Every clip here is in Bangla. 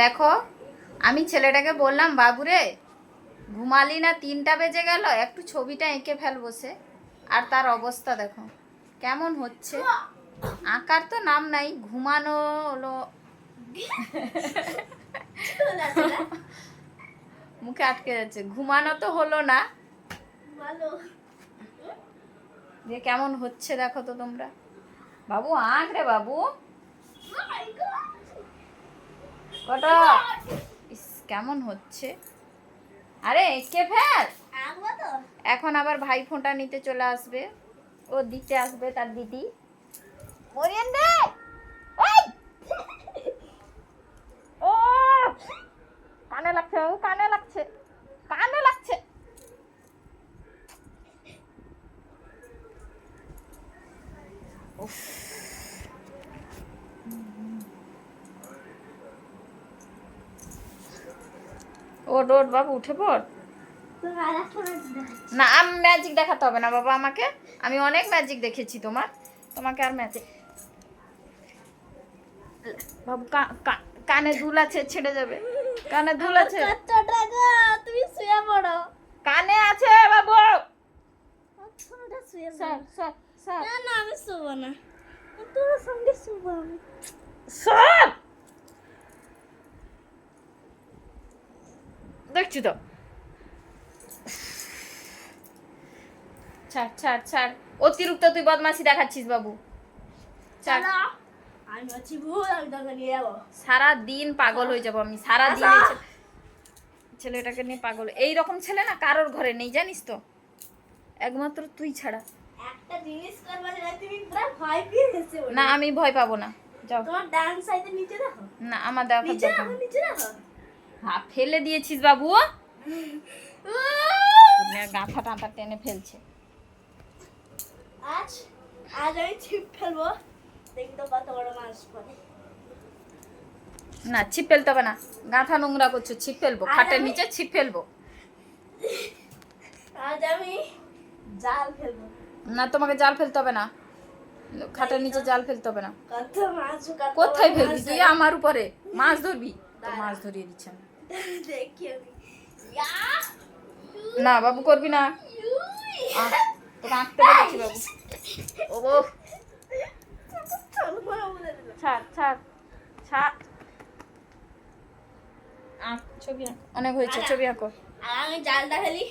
দেখো আমি ছেলেটাকে বললাম বাবুরে ঘুমালি না তিনটা বেজে গেল একটু ছবিটা এঁকে ফেল বসে। আর তার অবস্থা দেখো কেমন হচ্ছে? আঁকার তো নাম নাই ঘুমানো হলো। মুখে আটকে যাচ্ছে ঘুমানো তো হলো না। যে কেমন হচ্ছে দেখো তো তোমরা। বাবু আঁক রে বাবু। কটা? কেমন হচ্ছে? আরে কে ফেল এখন আবার ভাই ফোনটা নিতে চলে আসবে। ও দিতে আসবে তার দিদি। মরিয়ান দে! ও কানে লাগছে ও কানে লাগছে কানে লাগছে উফ। ওট ওট বাবু উঠে পড়। না আমি ম্যাজিক দেখাতে হবে না বাবা আমাকে। আমি অনেক ম্যাজিক দেখেছি তোমার। তোমাকে আর ম্যাজিক বাবু কানে দুল আছে ছেড়ে যাবে। কানে দুল আছে। তুমি শুয়ে পড়ো কানে আছে বাবু। Sir sir sir. না না আমি শুবো না। তোর সঙ্গে শুবো আমি। স্যার! দেখছি তো ছাড় ছাড় ছাড় অতিরিক্ত তুই বদমাসি দেখাচ্ছিস বাবু ছাড় সারা দিন পাগল হয়ে যাব আমি সারা দিন ছেলেটাকে নিয়ে পাগল এই রকম ছেলে না কারোর ঘরে নেই জানিস তো একমাত্র তুই ছাড়া একটা জিনিস করবা তুমি পুরো ভয় পেয়ে গেছে না আমি ভয় পাবো না যাও তোমার ডান সাইডে নিচে দেখো না আমার দেখা নিচে দেখো নিচে দেখো হা ফেলে দিয়েছিস বাবু। গাঁথা টাঁথা টেনে ফেলছে। আজ আজ আমি ছিপ ফেলব। দেখি কত বড় মাছ পড়ে না ছিপ ফেলতে হবে না। গাঁথা নোংরা করছ ছিপ ফেলব। খাটের নিচে ছিপ ফেলব। আজ আমি জাল ফেলব। না তোমাকে জাল ফেলতে হবে না। খাটের নিচে জাল ফেলতে হবে না। মাছ কোথায় ফেলবি তুই? আমার উপরে। মাছ ধরবি? মাছ ধরিয়ে দিচ্ছে আমি। না বাবু করবি না! তোকে আঁকতে বলেছি বাবু। ও। ছাড় ছাড় ছাড়। ছবি অনেক হয়েছে ছবি আঁকো। আমি জালটা ফেলি।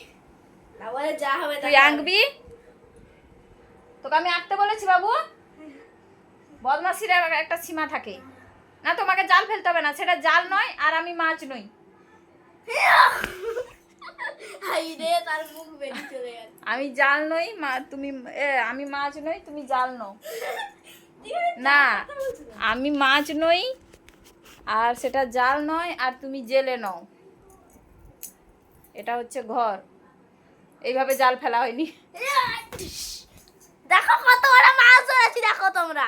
তারপরে যা হবে তুই আঁকবি? তোকে আমি আঁকতে বলেছি বাবু। বদমাসির একটা সীমা থাকে। না তোমাকে জাল ফেলতে হবে না। সেটা জাল নয় আর আমি মাছ নই। আমি জাল নই মা তুমি আমি মাছ নই তুমি জাল নও। না? আমি মাছ নই আর সেটা জাল নয় আর তুমি জেলে নও। এটা হচ্ছে ঘর। এইভাবে জাল ফেলা হয়নি। দেখো কত বড় মাছ ধরেছি দেখো তোমরা।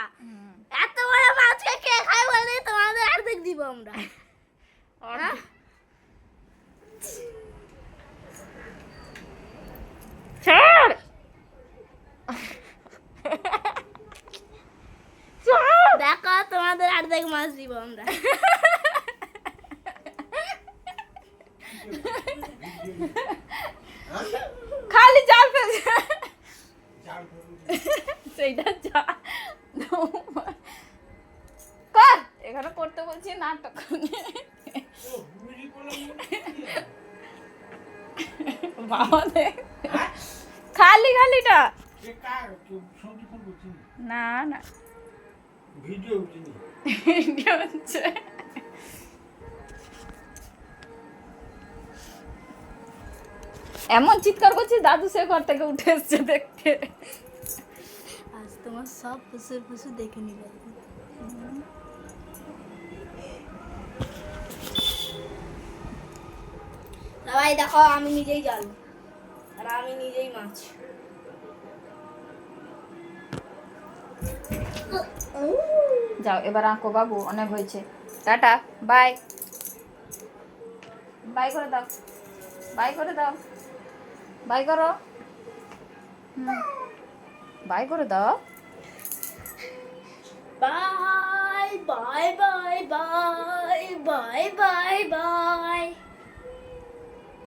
এত বড় মাছকে কে খায় বলে তোমাদের অর্ধেক দিব আমরা। হ্যাঁ? ছাড়! দেখো তোমাদের অর্ধেক মাছ দিব আমরা খালি জাল ফেলছে। সেইটা যা। কর! এখানে করতে বলছি নাটক। খালি খালিটা। না। না ভিডিও হচ্ছে। এমন চিৎকার করছি দাদু সে ঘর থেকে উঠে এসছে দেখতে। আজ তোমার সব ফুসুর ফুসুর দেখে নিবে সবাই দেখো আমি নিজেই জাল। আর আমি নিজেই মাছ। যাও এবার আঁকো বাবু অনেক হয়েছে। Tata bye. বাই করে দাও। বাই করে দাও। বাই করো। বাই করে দাও। Bye bye bye bye bye bye bye.